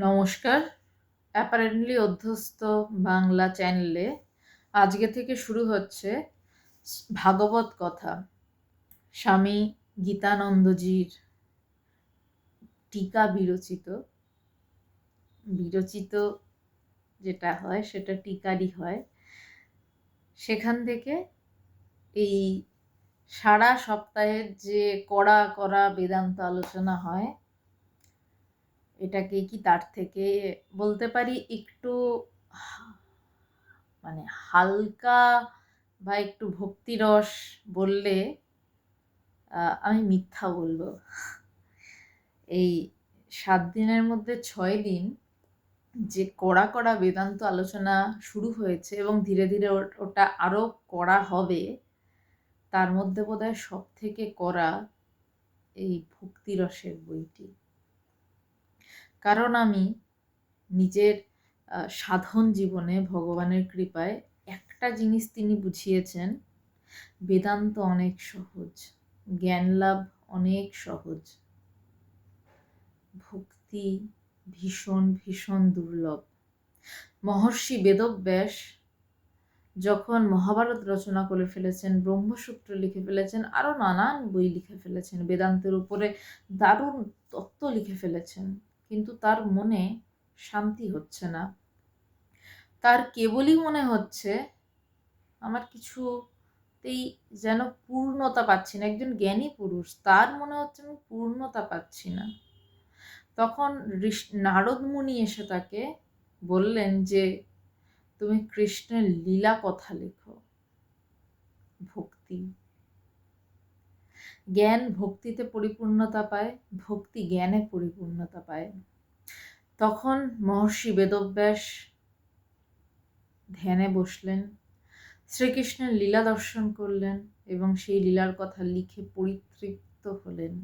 নমস্কার। অ্যাপারেন্টলি অধ্যস্ত বাংলা চ্যানেলে আজকে থেকে শুরু হচ্ছে ভাগবত কথা। স্বামী গীতানন্দজির টিকা বিরচিত। বিরচিত যেটা হয়, সেটা টিকারই হয়। সেখান থেকে এই সারা সপ্তাহের যে কড়া কড়া বেদান্ত আলোচনা হয় এটাকে কি তার থেকে বলতে পারি একটু মানে হালকা বা একটু ভক্তিরস বললে আমি মিথ্যা বলব। এই সাত দিনের মধ্যে ছয় দিন যে কড়া কড়া বেদান্ত আলোচনা শুরু হয়েছে এবং ধীরে ধীরে ওটা আরও কড়া হবে, তার মধ্যে বোধহয় সব থেকে কড়া এই ভক্তিরসের বইটি। কারণ আমি নিজের সাধন জীবনে ভগবানের কৃপায় একটা জিনিস তিনি বুঝিয়েছেন, বেদান্ত অনেক সহজ, জ্ঞান লাভ অনেক সহজ। ভক্তি ভীষণ ভীষণ দুর্লভ। মহর্ষি বেদব্যাস যখন মহাভারত রচনা করে ফেলেছেন, ব্রহ্মসূত্র লিখে ফেলেছেন আরও নানান বই লিখে ফেলেছেন, বেদান্তের উপরে দারুণ তত্ত্ব লিখে ফেলেছেন কিন্তু তার মনে শান্তি হচ্ছে না। তার কেবলই মনে হচ্ছে, আমার কিছুতেই যেন পূর্ণতা পাচ্ছি না, একজন জ্ঞানী পুরুষ, তার মনে হচ্ছে আমি পূর্ণতা পাচ্ছি না। তখন নারদ মুনি এসে তাকে বললেন যে, তুমি কৃষ্ণের লীলা কথা লেখো, ভক্তি। জ্ঞান ভক্তিতে পরিপূর্ণতা পায়, ভক্তি জ্ঞানে পরিপূর্ণতা পায়। তখন মহর্ষি বেদব্যাস ধ্যানে বসলেন, শ্রীকৃষ্ণের লীলা দর্শন করলেন এবং সেই লীলার কথা লিখে পরিতৃপ্ত হলেন।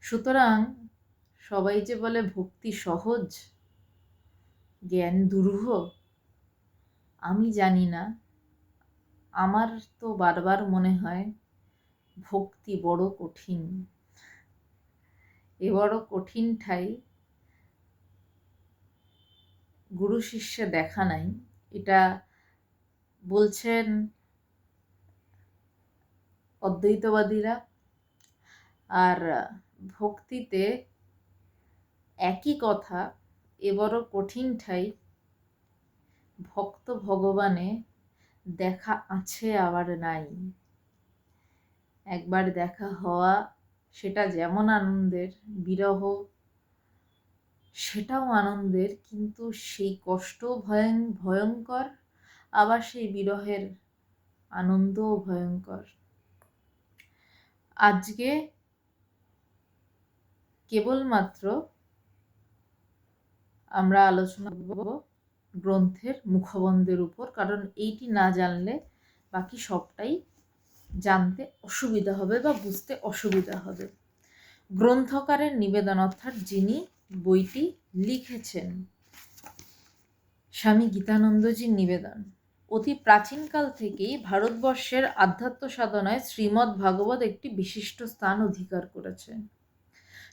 সুতরাং সবাই যে বলে ভক্তি সহজ, জ্ঞান দুরূহ, আমি জানি না। আমার তো বারবার মনে হয় ভক্তি বড় কঠিন। এ বড় কঠিন ঠাই গুরু শিষ্যে দেখা নাই। এটা বলছেন অদ্বৈতবাদীরা। আর ভক্তিতে একই কথা, এ বড় কঠিন ঠাই ভক্ত ভগবানে দেখা আছে আবার নাই। একবার দেখা হওয়া সেটা যেমন আনন্দের, বিরহ সেটাও আনন্দের, কিন্তু সেই কষ্ট ভয়ং, ভয়ঙ্কর, আবার সেই বিরহের আনন্দও ভয়ঙ্কর। আজকে কেবলমাত্র আমরা আলোচনা করব গ্রন্থের মুখবন্ধের উপর, কারণ এইটি না জানলে বাকি সবটাই জানতে অসুবিধা হবে বা বুঝতে অসুবিধা হবে। গ্রন্থকারের নিবেদন অর্থাৎ যিনি বইটি লিখেছেন, স্বামী গীতানন্দজির নিবেদন। অতি প্রাচীনকাল থেকেই ভারতবর্ষের আধ্যাত্ম সাধনায় শ্রীমৎ ভাগবত একটি বিশিষ্ট স্থান অধিকার করেছে।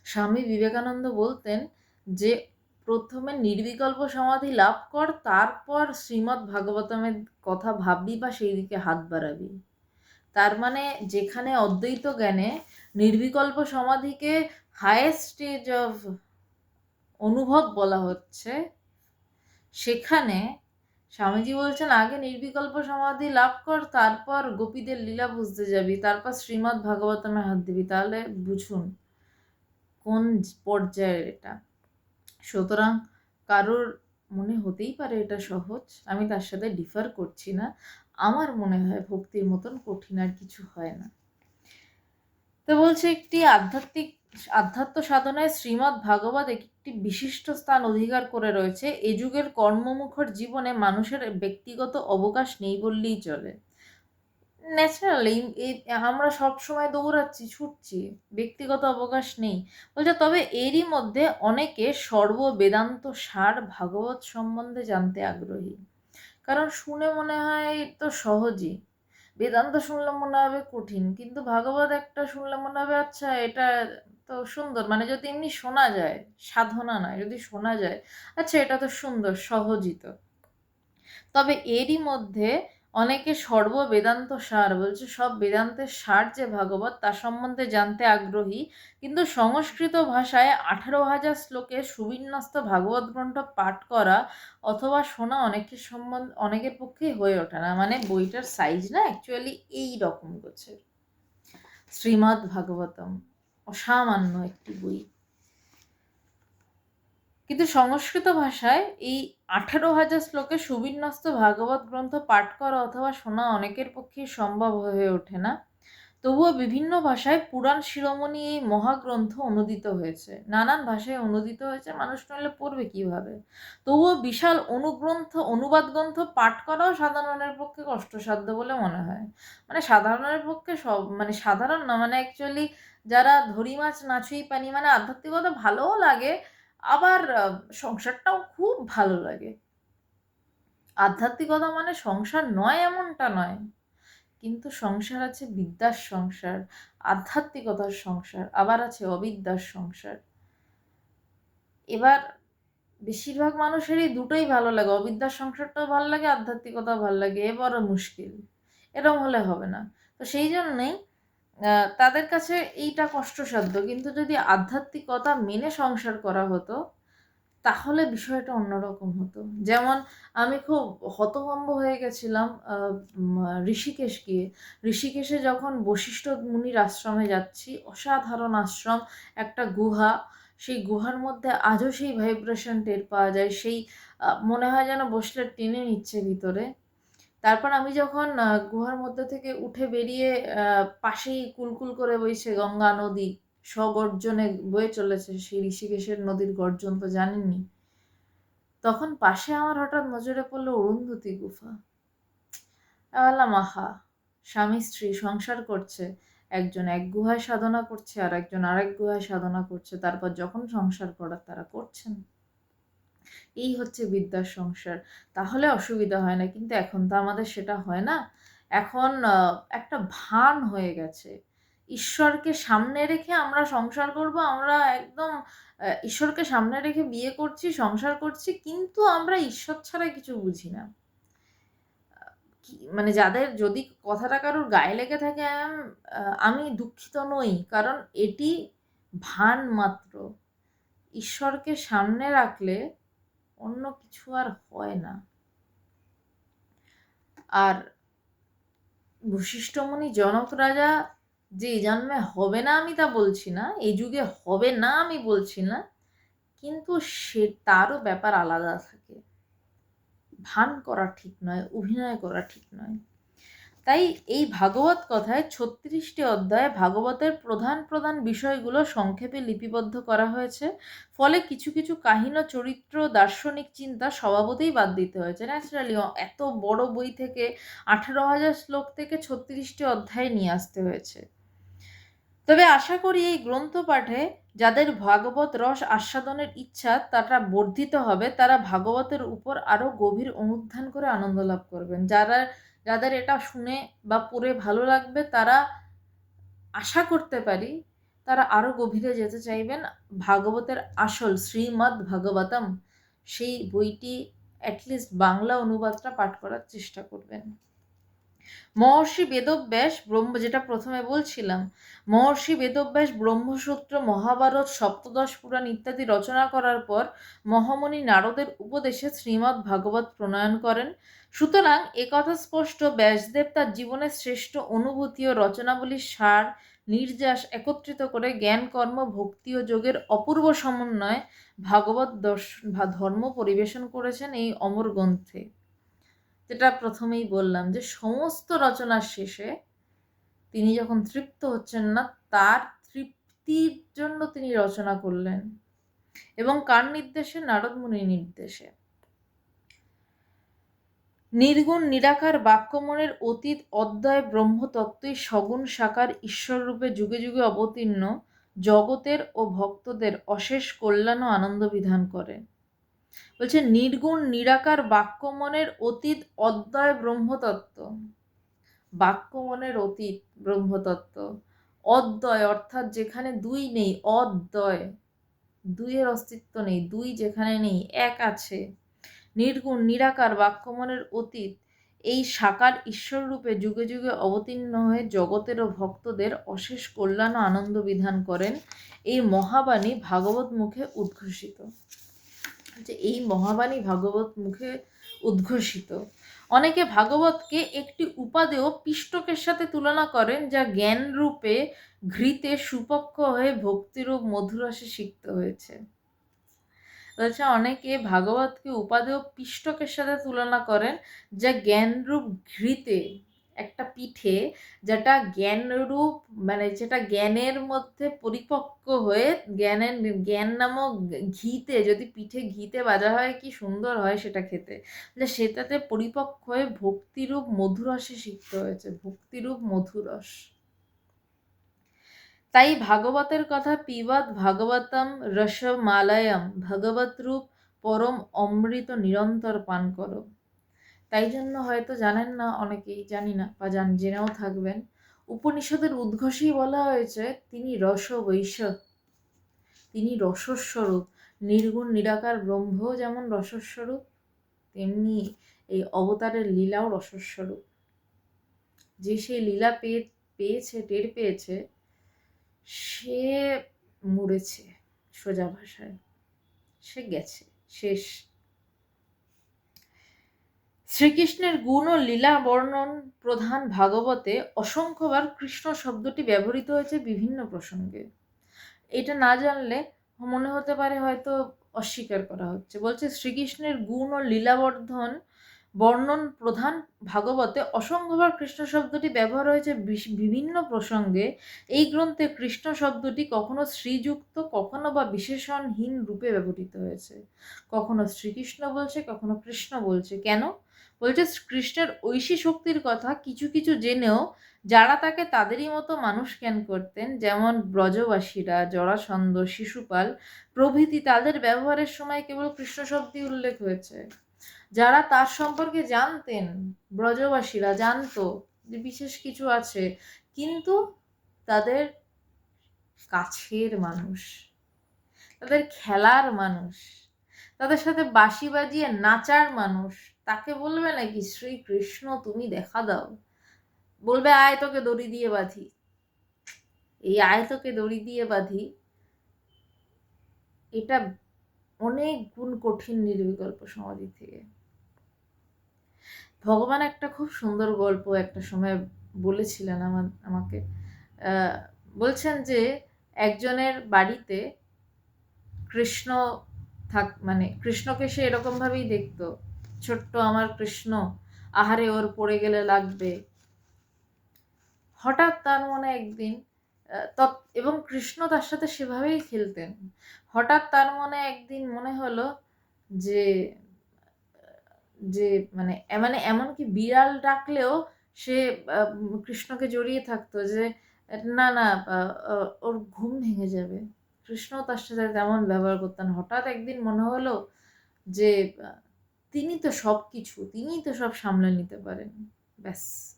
স্বামী বিবেকানন্দ বলতেন যে, প্রথমে নির্বিকল্প সমাধি লাভ কর, তারপর শ্রীমৎ ভাগবতমের কথা ভাববি বা সেই দিকে হাত বাড়াবি। তার মানে যেখানে অদ্বৈত জ্ঞানে নির্বিকল্প সমাধিকে হায়েস্ট স্টেজ অফ অনুভব বলা হচ্ছে, সেখানে স্বামীজি বলছেন, আগে নির্বিকল্প সমাধি লাভ কর, তারপর গোপীদের লীলা বুঝতে যাবি, তারপর শ্রীমৎ ভাগবতমে হাত দিবি। তাহলে বুঝুন, কোন পর্যায়ের এটা? সুতরাং কারোর মনে হতেই পারে এটা সহজ, আমি তার সাথে ডিফার করছি না। আমার মনে হয় ভক্তির মতন কঠিন আর কিছু হয় না। তো বলছে একটি আধ্যাত্মিক, আধ্যাত্ম সাধনায় শ্রীমৎ ভাগবত একটি বিশিষ্ট স্থান অধিকার করে রয়েছে। এ যুগের কর্মমুখর জীবনে মানুষের ব্যক্তিগত অবকাশ নেই বললেই চলে। ন্যাচারালি আমরা সব সময় দৌড়াচ্ছি, ছুটছি, ব্যক্তিগত অবকাশ নেই। বলছে, তবে এরই মধ্যে অনেকে সর্ব বেদান্ত সার ভাগবত সম্বন্ধে জানতে আগ্রহী। কারণ শুনে মনে হয় তো সহজই। বেদান্ত শুনলে মনে হবে কঠিন, কিন্তু ভাগবত একটা শুনলে মনে হবে আচ্ছা এটা তো সুন্দর। মানে যদি এমনি শোনা যায়, সাধনা নয়, যদি শোনা যায় আচ্ছা এটা তো সুন্দর সহজিত তবে এরই মধ্যে অনেকে সর্ব বেদান্ত সার, বলছে সব বেদান্তের সার যে ভাগবত, তা সম্বন্ধে জানতে আগ্রহী, কিন্তু সংস্কৃত ভাষায় আঠারো হাজার শ্লোকে সুবিন্যস্ত ভাগবত গ্রন্থ পাঠ করা অথবা শোনা অনেকের সম্বন্ধ, অনেকের পক্ষেই হয়ে ওঠে না। মানে বইটার সাইজ না অ্যাকচুয়ালি এই রকম গোছের শ্রীমদ্ ভাগবতম, অসামান্য একটি বই। কিন্তু সংস্কৃত ভাষায় এই আঠারো হাজার শ্লোকে সুবিন্যস্ত ভাগবত গ্রন্থ পাঠ করা অথবা শোনা অনেকের পক্ষেই সম্ভব হয়ে ওঠে না। তবুও বিভিন্ন ভাষায় পুরাণ শিরোমণি এই মহাগ্রন্থ অনুদিত হয়েছে। নানান ভাষায় অনুদিত হয়েছে, মানুষ নইলে পড়বে কীভাবে? তবুও বিশাল অনুগ্রন্থ, অনুবাদ গ্রন্থ পাঠ করাও সাধারণের পক্ষে কষ্টসাধ্য বলে মনে হয়। মানে সাধারণের পক্ষে সব মানে সাধারণ না মানে অ্যাকচুয়ালি যারা ধরি মাছ নাচুই পানি মানে আধ্যাত্মিকতা ভালোও লাগে আবার সংসারটাও খুব ভালো লাগে। আধ্যাত্মিকতা মানে সংসার নয় এমনটা নয়, কিন্তু সংসার আছে বিদ্যার সংসার, আধ্যাত্মিকতার সংসার, আবার আছে অবিদ্যার সংসার। এবার বেশিরভাগ মানুষেরই দুটোই ভালো লাগে, অবিদ্যার সংসারটাও ভালো লাগে, আধ্যাত্মিকতাও ভালো লাগে, এ বড় মুশকিল, এরম হলে হবে না। তো সেই জন্যেই তাদের কাছে এইটা কষ্টসাধ্য। কিন্তু যদি আধ্যাত্মিকতা মেনে সংসার করা হতো, তাহলে বিষয়টা অন্যরকম হতো। যেমন আমি খুব হতভম্ব হয়ে গেছিলাম ঋষিকেশ গিয়ে ঋষিকেশে যখন বশিষ্ঠ মুনির আশ্রমে যাচ্ছি, অসাধারণ আশ্রম, একটা গুহা। সেই গুহার মধ্যে আজও সেই ভাইব্রেশন টের পাওয়া যায়, সেই মনে হয় যেন বসলে টেনে নিচ্ছে ভিতরে। তারপর আমি যখন গুহার মধ্যে থেকে উঠে বেরিয়ে পাশেই কুলকুল করে বইছে, গঙ্গা নদী স্বগর্জনে বয়ে চলেছে সেই ঋষিকেশের নদীর গর্জন তো জানেননি? তখন পাশে আমার হঠাৎ নজরে পড়ল অরুন্ধতী গুফা। বললাম আহা স্বামী স্ত্রী সংসার করছে, একজন এক গুহায় সাধনা করছে আর একজন আরেক গুহায় সাধনা করছে, তারপর যখন সংসার করার তারা করছেন। এই হচ্ছে বিদ্যার সংসার। তাহলে অসুবিধা হয় না, কিন্তু এখন তো আমাদের সেটা হয় না। এখন একটা ভান হয়ে গেছে। ঈশ্বরকে সামনে রেখে আমরা সংসার করব, আমরা একদম ঈশ্বরকে সামনে রেখে বিয়ে করছি, সংসার করছি, কিন্তু আমরা ঈশ্বর ছাড়া কিছু বুঝি না। মানে যাদের, যদি কথাটা কারোর গায়ে লেগে থাকে আমি দুঃখিত নই, কারণ এটি ভান মাত্র। ঈশ্বরকে সামনে রাখলে অন্য কিছু আর হয় না। আর বশিষ্ঠমণি জনক রাজা যে জন্মে হবে না আমি তা বলছি না এই যুগে হবে না আমি বলছি না, কিন্তু সে তারও ব্যাপার আলাদা থাকে। ভান করা ঠিক নয়, অভিনয় করা ঠিক নয়। তাই এই ভাগবত কথায় ছত্রিশটি অধ্যায়ে ভাগবতের প্রধান প্রধান বিষয়গুলো সংক্ষেপে লিপিবদ্ধ করা হয়েছে। ফলে কিছু কিছু কাহিনী, চরিত্র, দার্শনিক চিন্তা স্বভাবতেই বাদ দিতে হয়েছে। ন্যাচারালি এত বড় বই থেকে আঠেরো হাজার শ্লোক থেকে ছত্রিশটি অধ্যায় নিয়ে আসতে হয়েছে। তবে আশা করি এই গ্রন্থ পাঠে যাদের ভাগবত রস আস্বাদনের ইচ্ছা তারা বর্ধিত হবে, তারা ভাগবতের উপর আরও গভীর অনুধান করে আনন্দ লাভ করবেন। যারা যাদের এটা শুনে বা পড়ে ভালো লাগবে, তারা আশা করতে পারি তারা আরও গভীরে যেতে চাইবেন। ভাগবতের আসল শ্রীমদ্ ভাগবতম, সেই বইটি অ্যাটলিস্ট বাংলা অনুবাদটা পাঠ করার চেষ্টা করবেন। মহর্ষি বেদব্যাস ব্রহ্ম, যেটা প্রথমে বলছিলাম, মহর্ষি বেদব্যাস ব্রহ্মসূত্র, মহাভারত, সপ্তদশ পুরাণ ইত্যাদি রচনা করার পর মহামণি নারদের উপদেশে শ্রীমৎ ভাগবত প্রণয়ন করেন। সুতরাং একথা স্পষ্ট, ব্যাসদেব তার জীবনের শ্রেষ্ঠ অনুভূতি ও রচনাবলীর সার, নির্যাস একত্রিত করে জ্ঞান, কর্ম, ভক্তি ও যোগের অপূর্ব সমন্বয়ে ভাগবত দর্শন ধর্ম পরিবেশন করেছেন এই অমর গ্রন্থে যেটা প্রথমেই বললাম যে সমস্ত রচনার শেষে তিনি যখন তৃপ্ত হচ্ছেন না, তার তৃপ্তির জন্য তিনি রচনা করলেন এবং কার নির্দেশে? নারদ মুনির নির্দেশে। নির্গুণ নিরাকার বাক্যমনের অতীত অধ্যায় ব্রহ্মতত্ত্বই সগুণ সাকার ঈশ্বররূপে যুগে যুগে অবতীর্ণ জগতের ও ভক্তদের অশেষ কল্যাণ ও আনন্দ বিধান করে। বলছে, নির্গুণ, নিরাকার, বাক্যমনের অতীত অদ্বয় ব্রহ্মতত্ত্ব। বাক্যমনের অতীত ব্রহ্মতত্ত্ব। অদ্বয় অর্থাৎ যেখানে দুই নেই, অদ্বয়। দুইয়ের অস্তিত্ব নেই, দুই যেখানে নেই, এক আছে। নির্গুণ, নিরাকার, বাক্যমনের অতীত, এই সাকার ঈশ্বর রূপে যুগে যুগে অবতীর্ণ হয়ে জগতের ও ভক্তদের অশেষ কল্যাণ আনন্দ বিধান করেন এই মহাবাণী ভাগবত মুখে উদ্ঘোষিত। যে এই মহাবাণী ভাগবত মুখে উদ্ঘোষিত। অনেকে ভাগবতকে একটি উপাদেয় পিষ্টকের সাথে তুলনা করেন, যা জ্ঞান রূপে ঘৃতে সুপক্ষ হয়ে ভক্তিরূপ মধুরসে সিক্ত হয়েছে। বলছে অনেকে ভাগবতকে উপাদেয় পিষ্টকের সাথে তুলনা করেন, যা জ্ঞানরূপ ঘৃতে একটা পিঠে যেটা জ্ঞানরূপ মানে যেটা জ্ঞানের মধ্যে পরিপক্ক হয়ে জ্ঞানের জ্ঞান নামক ঘিতে, যদি পিঠে ঘিতে বাজা হয়, কি সুন্দর হয় সেটা খেতে। যে সেটাতে পরিপক্ক হয়ে ভক্তিরূপ মধুরসে সিক্ত হয়েছে, ভক্তিরূপ মধুরস। তাই ভাগবতের কথা পিবত ভাগবতম রসমালয়ম ভগবত রূপ পরম অমৃত নিরন্তর পান করো। তাই জন্য হয়তো জানেন না অনেকেই, জানি না বা জান, জেনেও থাকবেন। উপনিষদের উদ্ঘোষেই বলা হয়েছে, তিনি রস বৈশ তিনি রসস্বরূপ, নির্গুণ, নিরাকার ব্রহ্ম যেমন রসস্বরূপ, তেমনি এই অবতারের লীলাও রসস্বরূপ। যে সেই লীলা পেয়ে, পেয়েছে, টের পেয়েছে, সে মরেছে সোজা ভাষায়। সে গেছে, শেষ। শ্রীকৃষ্ণের গুণ ও লীলা বর্ণন প্রধান ভাগবতে অসংখ্যবার কৃষ্ণ শব্দটি ব্যবহৃত হয়েছে বিভিন্ন প্রসঙ্গে। এটা না জানলে মনে হতে পারে হয়তো অস্বীকার করা হচ্ছে। বলছে, শ্রীকৃষ্ণের গুণ ও লীলাবর্ধন বর্ণন প্রধান ভাগবতে অসংখ্যবার কৃষ্ণ শব্দটি ব্যবহার হয়েছে বিভিন্ন প্রসঙ্গে। এই গ্রন্থে কৃষ্ণ শব্দটি কখনো শ্রীযুক্ত, কখনো বা বিশেষণহীন রূপে ব্যবহৃত হয়েছে। কখনো শ্রীকৃষ্ণ বলছে, কখনো কৃষ্ণ বলছে। কেন? বলছে, কৃষ্ণের ঐশী শক্তির কথা কিছু কিছু জেনেও যারা তাকে তাদেরই মতো মানুষ জ্ঞান করতেন, যেমন ব্রজবাসীরা, জরাসন্ধ, শিশুপাল প্রভৃতি, তাদের ব্যবহারের সময় কেবল কৃষ্ণ শব্দই উল্লেখ হয়েছে। যারা তার সম্পর্কে জানতেন, ব্রজবাসীরা জানতো যে বিশেষ কিছু আছে, কিন্তু তাদের কাছের মানুষ, তাদের খেলার মানুষ, তাদের সাথে বাঁশি বাজিয়ে নাচার মানুষ তাকে বলবে নাকি শ্রীকৃষ্ণ তুমি দেখা দাও। বলবে, আয় তোকে দড়ি দিয়ে বাঁধি। এই আয় তোকে দড়ি দিয়ে বাঁধি এটা অনেক গুণ কঠিন নির্বিকল্প সমাধি থেকে। ভগবান একটা খুব সুন্দর গল্প একটা সময় বলেছিলেন আমার, আমাকে। বলছেন যে, একজনের বাড়িতে কৃষ্ণ থাক মানে কৃষ্ণকে সে এরকমভাবেই দেখতো। ছোট্ট আমার কৃষ্ণ, আহারে ওর পড়ে গেলে লাগবে। হঠাৎ তার মনে একদিন এবং কৃষ্ণ তার সাথে সেভাবেই খেলতেন। হঠাৎ তার মনে একদিন মনে হলো যে যে মানে মানে এমনকি বিড়াল ডাকলেও সে কৃষ্ণকে জড়িয়ে থাকতো যে, না না ওর ঘুম ভেঙে যাবে। কৃষ্ণ তার সাথে তেমন ব্যবহার করতেন। হঠাৎ একদিন মনে হলো যে তিনি তো সব কিছু তিনিই তো সব সামলে নিতে পারেন। ব্যাস,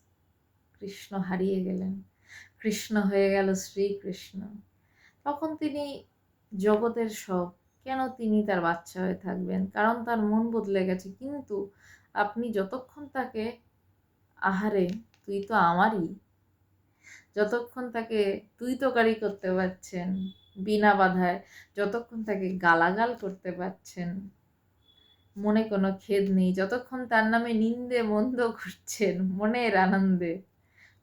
কৃষ্ণ হারিয়ে গেলেন। কৃষ্ণ হয়ে গেল শ্রীকৃষ্ণ। তখন তিনি জগতের সব, কেন তিনি তার বাচ্চা হয়ে থাকবেন? কারণ তার মন বদলে গেছে। কিন্তু আপনি যতক্ষণ তাকে আহারে, তুই তো আমারই। যতক্ষণ তাকে, তুই তোকারি করতে পারছেন। বিনা বাধায় যতক্ষণ তাকে গালাগাল করতে পারছেন। মনে কোনো খেদ নেই। যতক্ষণ তার নামে নিন্দে মন্দ ঘুরছেন, মনের আনন্দে,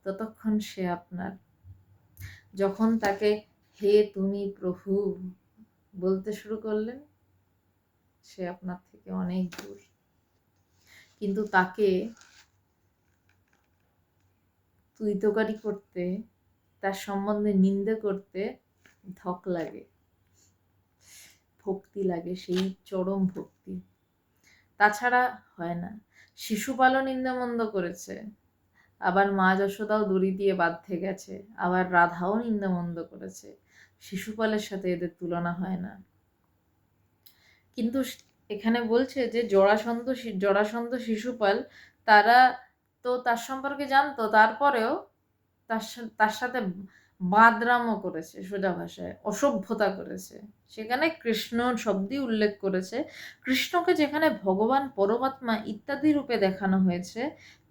ততক্ষণ সে আপনার। যখন তাকে, হে তুমি প্রভু, বলতে শুরু করলেন, সে আপনার থেকে অনেক দূর। কিন্তু তাকে তুই তোকারি করতে, তার সম্বন্ধে নিন্দে করতে ধক লাগে, ভক্তি লাগে, সেই চরম ভক্তি। তাছাড়া হয় না। শিশুপালও নিন্দামন্দ করেছে। আবার মা যশোদাও দড়ি দিয়ে বাঁধতে গেছে। আবার রাধাও নিন্দামন্দ করেছে। শিশুপালের সাথে এদের তুলনা হয় না। কিন্তু এখানে বলছে যে জরাসন্ধ জরাসন্ধ শিশুপাল তারা তো তার সম্পর্কে জানতো, তারপরেও তার তার সাথে বাদরামও করেছে সোজা ভাষায়, অসভ্যতা করেছে। সেখানে কৃষ্ণ শব্দই উল্লেখ করেছে। কৃষ্ণকে যেখানে ভগবান, পরমাত্মা ইত্যাদি রূপে দেখানো হয়েছে,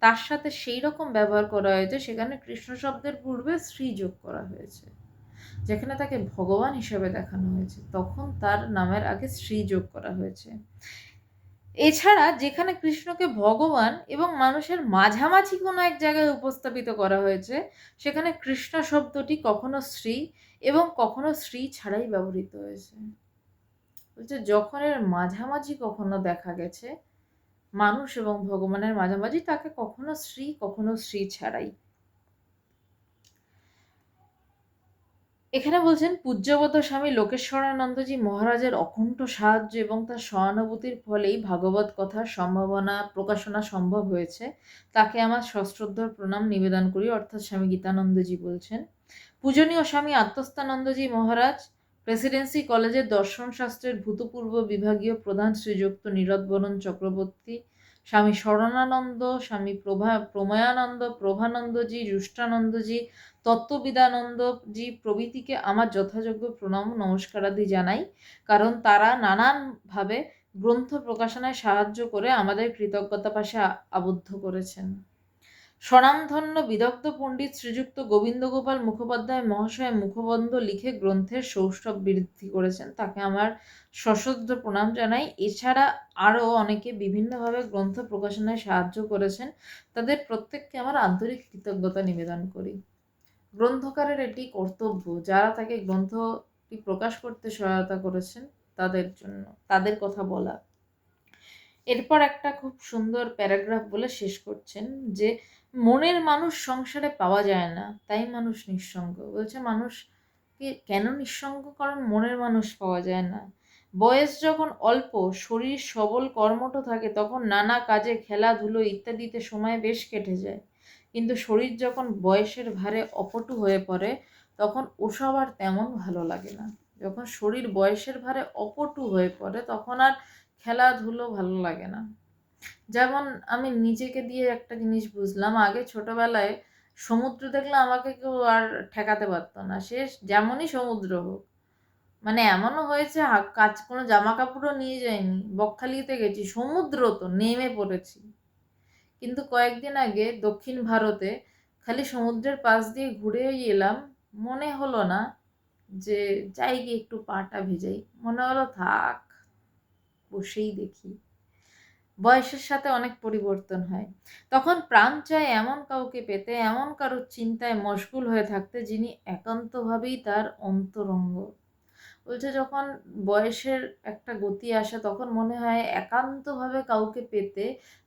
তার সাথে সেই রকম ব্যবহার করা হয়েছে, সেখানে কৃষ্ণ শব্দের পূর্বে শ্রী যোগ করা হয়েছে। যেখানে তাকে ভগবান হিসেবে দেখানো হয়েছে, তখন তার নামের আগে শ্রী যোগ করা হয়েছে। এছাড়া যেখানে কৃষ্ণকে ভগবান এবং মানুষের মাঝামাঝি কোনো এক জায়গায় উপস্থাপিত করা হয়েছে, সেখানে কৃষ্ণ শব্দটি কখনো শ্রী এবং কখনো শ্রী ছাড়াই ব্যবহৃত হয়েছে। বলছে, যখন এর মাঝামাঝি কখনো দেখা গেছে, মানুষ এবং ভগবানের মাঝামাঝি তাকে কখনো শ্রী কখনো শ্রী ছাড়াই। এখানে বলছেন, পূজ্যবত স্বামী লোকেশ্বরানন্দজি মহারাজের অকুণ্ঠ সাহায্য এবং তার সহানুভূতির ফলেই ভাগবত কথার সম্ভাবনা প্রকাশনা সম্ভব হয়েছে। তাকে আমার সশ্রদ্ধ প্রণাম, নিবেদন করি। অর্থাৎ স্বামী গীতানন্দজি বলছেন, পূজনীয় স্বামী আত্মস্থানন্দজি মহারাজ, প্রেসিডেন্সি কলেজের দর্শনশাস্ত্রের ভূতপূর্ব বিভাগীয় প্রধান শ্রীযুক্ত নীরদবরণ চক্রবর্তী স্বামী শরণানন্দ, স্বামী প্রভা, প্রময়ানন্দ, প্রভানন্দজি, রুষ্টানন্দজি, তত্ত্ববিদানন্দজি প্রভৃতিকে আমার যথাযোগ্য প্রণাম নমস্কারাদি জানাই, কারণ তারা নানানভাবে গ্রন্থ প্রকাশনায় সাহায্য করে আমাদের কৃতজ্ঞতা পাশে আবদ্ধ করেছেন। স্বনামধন্য বিদগ্ধ পণ্ডিত শ্রীযুক্ত গোবিন্দগোপাল মুখোপাধ্যায় মহাশয় মুখবন্ধ লিখে গ্রন্থের সৌষ্ঠব বৃদ্ধি করেছেন। তাকে আমার সশ্রদ্ধ প্রণাম জানাই। এছাড়া আরও অনেকে বিভিন্নভাবে গ্রন্থ প্রকাশনায় সাহায্য করেছেন। তাদের প্রত্যেককে আমার আন্তরিক কৃতজ্ঞতা নিবেদন করি। গ্রন্থকারের এটি কর্তব্য। যারা তাকে গ্রন্থটি প্রকাশ করতে সহায়তা করেছেন, তাদের জন্য, তাদের কথা বলা। এরপর একটা খুব সুন্দর প্যারাগ্রাফ বলে শেষ করছেন যে মনের মানুষ সংসারে পাওয়া যায় না, তাই মানুষ নিঃসঙ্গ। বলছে মানুষকে কেন নিঃসঙ্গ? কারণ মনের মানুষ পাওয়া যায় না। বয়স যখন অল্প, শরীর সবল, কর্মঠ থাকে, তখন নানা কাজে খেলাধুলো ইত্যাদিতে সময় বেশ কেটে যায়। কিন্তু শরীর যখন বয়সের ভারে অপটু হয়ে পড়ে, তখন ওসব আর তেমন ভালো লাগে না। যখন শরীর বয়সের ভারে অপটু হয়ে পড়ে, তখন আর খেলাধুলো ভালো লাগে না। যেমন আমি নিজেকে দিয়ে একটা জিনিস বুঝলাম, আগে ছোটবেলায় সমুদ্র দেখলে আমাকে কেউ আর ঠেকাতে পারতো না। সে যেমনই সমুদ্র হোক। মানে এমনও হয়েছে কাজ কোনো জামা কাপড়ও নিয়ে যায়নি বকখালিতে গেছি, সমুদ্র তো, নেমে পড়েছি। কিন্তু কয়েকদিন আগে দক্ষিণ ভারতে খালি সমুদ্রের পাশ দিয়ে ঘুরে এলাম, মনে হলো না যে যাই গিয়ে একটু পাটা ভেজাই, মনে হলো থাক, বসেই দেখি। বয়সের সাথে অনেক পরিবর্তন হয়। তখন প্রাণ চায় এমন কাউকে পেতে, এমন কারোর চিন্তায় মশগুল হয়ে থাকতে যিনি একান্তভাবেই তার অন্তরঙ্গ। বলছে যখন বয়সের একটা গতি আসে, তখন মনে হয় একান্তভাবে কাউকে পেতে,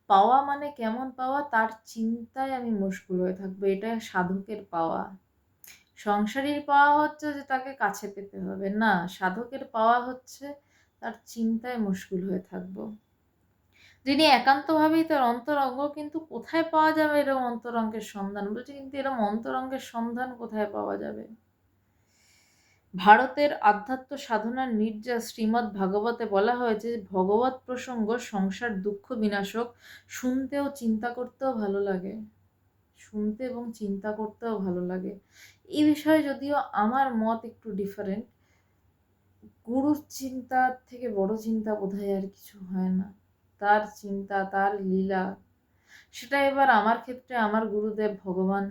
পাওয়া মানে কেমন পাওয়া, তার চিন্তায় আমি মুশকুল হয়ে থাকব, এটা সাধকের পাওয়া। সংসারীর পাওয়া হচ্ছে যে তাকে কাছে পেতে হবে, না, সাধকের পাওয়া হচ্ছে তার চিন্তায় মুশকুল হয়ে থাকব। যিনি একান্তভাবেই তার অন্তরঙ্গ, কিন্তু কোথায় পাওয়া যাবে এরকম অন্তরঙ্গের সন্ধান? বলছে, কিন্তু এরকম অন্তরঙ্গের সন্ধান কোথায় পাওয়া যাবে? ভারতের আধ্যাত্ম সাধনার নির্যাস শ্রীমৎ ভাগবতে বলা হয়েছে ভগবত প্রসঙ্গ সংসার দুঃখ বিনাশক, শুনতেও চিন্তা করতেও ভালো লাগে। শুনতে এবং চিন্তা করতেও ভালো লাগে। এই বিষয়ে যদিও আমার মত একটু ডিফারেন্ট গুরুর চিন্তার থেকে বড় চিন্তা বোধহয় আর কিছু হয় না। তার চিন্তা, তার লীলা। সেটা এবার আমার ক্ষেত্রে আমার গুরুদেব ভগবান,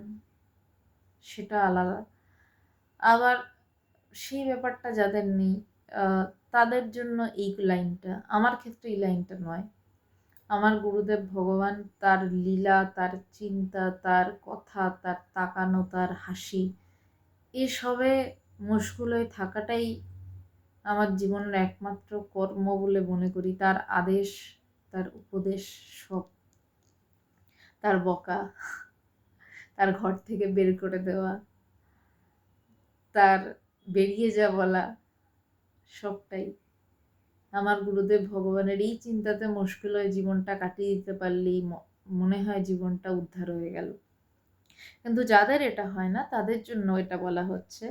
সেটা আলাদা। আবার সেই ব্যাপারটা যাদের নেই তাদের জন্য এই লাইনটা, আমার ক্ষেত্রে এই লাইনটা নয়। আমার গুরুদেব ভগবান তার লীলা, তার চিন্তা, তার কথা, তার তাকানো, তার হাসি, এসবে মুশকুল হয়ে থাকাটাই আমার জীবনের একমাত্র কর্ম বলে মনে করি। তার আদেশ তার উপদেশ সব, তার বকা, তার ঘর থেকে বের করে দেওয়া, তার বেরিয়ে যা বলা, সবটাই। আমার গুরুদেব ভগবানের এই চিন্তাতে মুশকিল হয়ে জীবনটা কাটিয়ে দিতে পারলেই মনে হয় জীবনটা উদ্ধার হয়ে গেল। কিন্তু যাদের এটা হয় না, তাদের জন্য এটা বলা হচ্ছে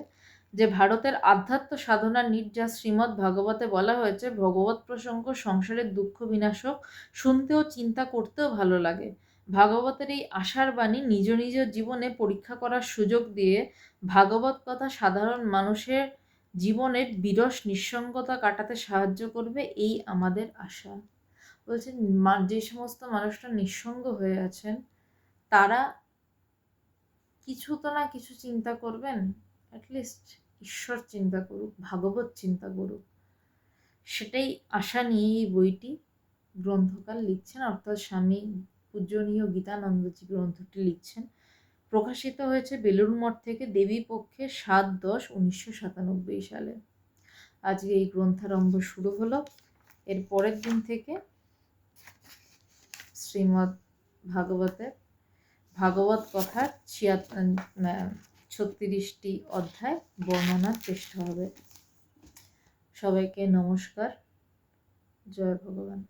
যে ভারতের আধ্যাত্ম সাধনার নির্যাস শ্রীমৎ ভাগবতে বলা হয়েছে ভগবত প্রসঙ্গ সংসারের দুঃখ বিনাশক, শুনতেও চিন্তা করতেও ভালো লাগে। ভাগবতের এই আশার বাণী নিজ নিজ জীবনে পরীক্ষা করার সুযোগ দিয়ে ভাগবত কথা সাধারণ মানুষের জীবনের বিরস নিঃসঙ্গতা কাটাতে সাহায্য করবে, এই আমাদের আশা। বলছেন, মা- যে সমস্ত মানুষরা নিঃসঙ্গ হয়ে আছেন, তারা কিছু তো না কিছু চিন্তা করবেন অ্যাটলিস্ট ঈশ্বর চিন্তা করুক, ভাগবত চিন্তা করুক, সেটাই আশা নিয়ে এই বইটি গ্রন্থকার লিখছেন। অর্থাৎ স্বামী পূজনীয় গীতানন্দজি গ্রন্থটি লিখছেন। প্রকাশিত হয়েছে বেলুর মঠ থেকে দেবী পক্ষে সাত দশ উনিশশো সাতানব্বই সালে। আজকে এই গ্রন্থারম্ভ শুরু হলো। এর পরের দিন থেকে শ্রীমৎ ভাগবতের ভাগবত কথার ছিয়াত্তর ছত্রিশটি অধ্যায় বর্ণনার চেষ্টা হবে। সবাইকে নমস্কার। জয় ভগবান।